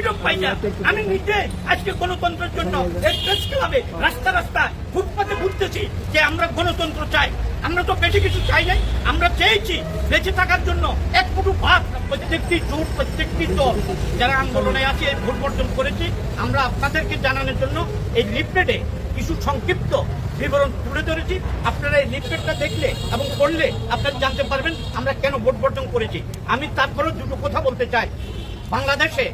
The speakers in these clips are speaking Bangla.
ফ্রিডম পাই না। আমি নিজে আজকে গণতন্ত্রের জন্য রাস্তা রাস্তা ফুটপাতে ঘুরতেছি যে আমরা গণতন্ত্র চাই। আমরা তো বেশি কিছু চাই নাই, আমরা চেয়েছি বেঁচে থাকার জন্য এক ফুটু ভাত। প্রত্যেকটি জোট, প্রত্যেকটি দল যারা আন্দোলনে আছে এই ভোট বর্জন করেছি, আমরা আপনাদেরকে জানানোর জন্য এই লিফলেটে কিছু সংক্ষিপ্ত বিবরণ তুলে ধরেছি। আপনারা এই লিফলেটটা দেখলে এবং পড়লে আপনারা জানতে পারবেন আমরা কেন ভোট বর্জন করেছি। আমি তারপরেও দুটো কথা বলতে চাই। বাংলাদেশে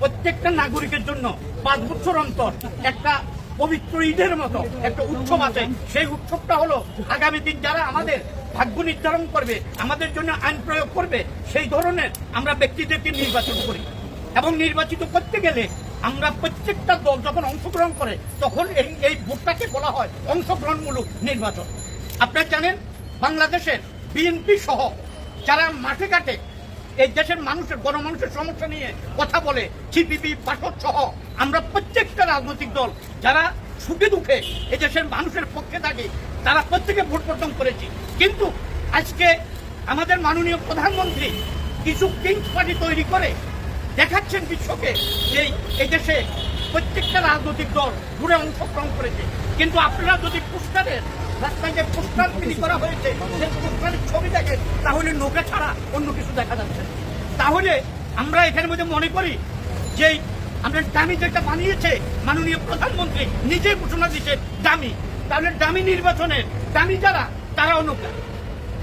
প্রত্যেকটা নাগরিকের জন্য পাঁচ বছর অন্তর একটা পবিত্র ঈদের মতো একটা উৎসব আছে। সেই উৎসবটা হলো আগামী দিন যারা আমাদের ভাগ্য নির্ধারণ করবে, আমাদের জন্য আইন প্রয়োগ করবে, সেই ধরনের আমরা ব্যক্তিদেরকে নির্বাচন করি। এবং নির্বাচিত করতে গেলে আমরা প্রত্যেকটা দল যখন অংশগ্রহণ করে, তখন এই এই ভোটটাকে বলা হয় অংশগ্রহণমূলক নির্বাচন। আপনারা জানেন, বাংলাদেশের বিএনপি সহ যারা মাঠে ঘাটে এই দেশের মানুষের, গণমানুষের সমস্যা নিয়ে কথা বলে, সিপিবি পাঠক সহ আমরা প্রত্যেকটা রাজনৈতিক দল, যারা সুখে দুঃখে এই দেশের মানুষের পক্ষে থাকে, তারা প্রত্যেকে ভোট বর্জন করেছি। কিন্তু আজকে আমাদের মাননীয় প্রধানমন্ত্রী কিছু কিংস পার্টি তৈরি করে, দেখাচ্ছেন বিশ্বকে যে এই দেশে প্রত্যেকটা রাজনৈতিক দল ঘুরে অংশগ্রহণ করেছে। কিন্তু আপনারা যদি পোস্টারের রাস্তায় যে পোস্টার বিলি করা হয়েছে, সেই পোস্টারের ছবি তাহলে নৌকা ছাড়া অন্য কিছু দেখা যাচ্ছে। তাহলে আমরা এখানের মধ্যে মনে করি যে আমরা দামি যেটা বানিয়েছে মাননীয় প্রধানমন্ত্রী নিজে ঘোষণা দিচ্ছে দামি। তাহলে দামি নির্বাচনের দামি যারা, তারাও নৌকা।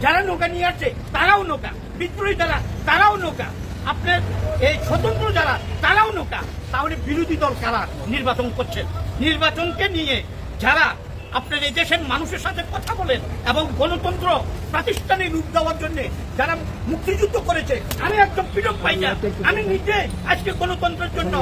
যারা নৌকা নিয়ে আসছে, তারাও নৌকা। বিদ্রোহী যারা, তারাও নৌকা। আপনার এই স্বতন্ত্র যারা, তারাও নৌকা। তাহলে বিরোধী দল কারা নির্বাচন করছেন নির্বাচনকে নিয়ে যারা আপনার এই দেশের মানুষের সাথে কথা বলেন এবং গণতন্ত্র প্রাতিষ্ঠানিক রূপ দেওয়ার জন্য যারা মুক্তিযুদ্ধ করেছে, আমি একদম পীড়ক পাই না আমি নিজে আজকে গণতন্ত্রের জন্য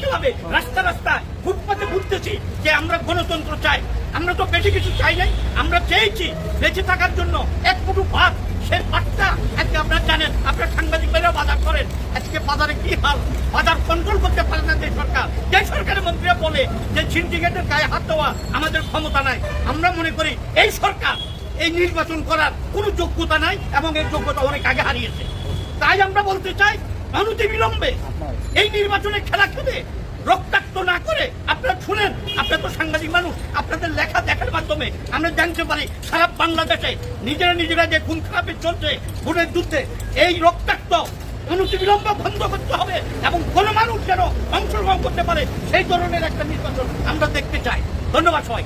ক্লাবে রাস্তা রাস্তা ফুটপাতে ঘুরতেছি যে আমরা গণতন্ত্র চাই। আমরা তো বেশি কিছু চাই নাই, আমরা চেয়েছি বেঁচে থাকার জন্য এক ফুটু ভাত সেই ভাতটা আজকে আপনারা জানেন, আপনার সাংবাদিক ভাইরা বাজার করেন। আজকে বাজারে কি হাল? বাজার কন্ট্রোল করতে পারে না যে সরকার। যে সরকারের মন্ত্রীরা বলে যে সিন্ডিকেটের গায়ে হাত দেওয়া আমাদের ক্ষমতা নাই। আমরা মনে করি এই সরকার এই নির্বাচন করার কোনো যোগ্যতা নাই এবং এই যোগ্যতা অনেক আগে হারিয়েছে। তাই আমরা বলতে চাই অনতি বিলম্বে এই নির্বাচনে খেলা খেলে রক্তাক্ত না করে আপনারা শুনেন আপনারা তো সাংবাদিক মানুষ আপনাদের লেখা দেখার মাধ্যমে আমরা জানতে পারি সারা বাংলাদেশে নিজেরা নিজেরা যে খুন খারাপে চলছে খুনের যুদ্ধে এই রক্তাক্ত, অনতিবিলম্ব বন্ধ করতে হবে এবং মানুষ যেন অংশগ্রহণ করতে পারে, সেই ধরনের একটা নির্বাচন আমরা দেখতে চাই। ধন্যবাদ সবাই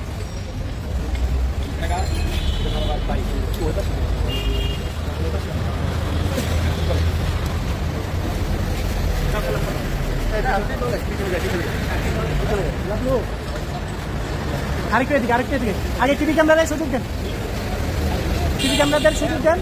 আরেকটু এদিকে আরেকটু এদিকে। আগে টিভি ক্যামেরায় সুযোগ দেন। টিভি ক্যামেরাদের সুযোগ দেন।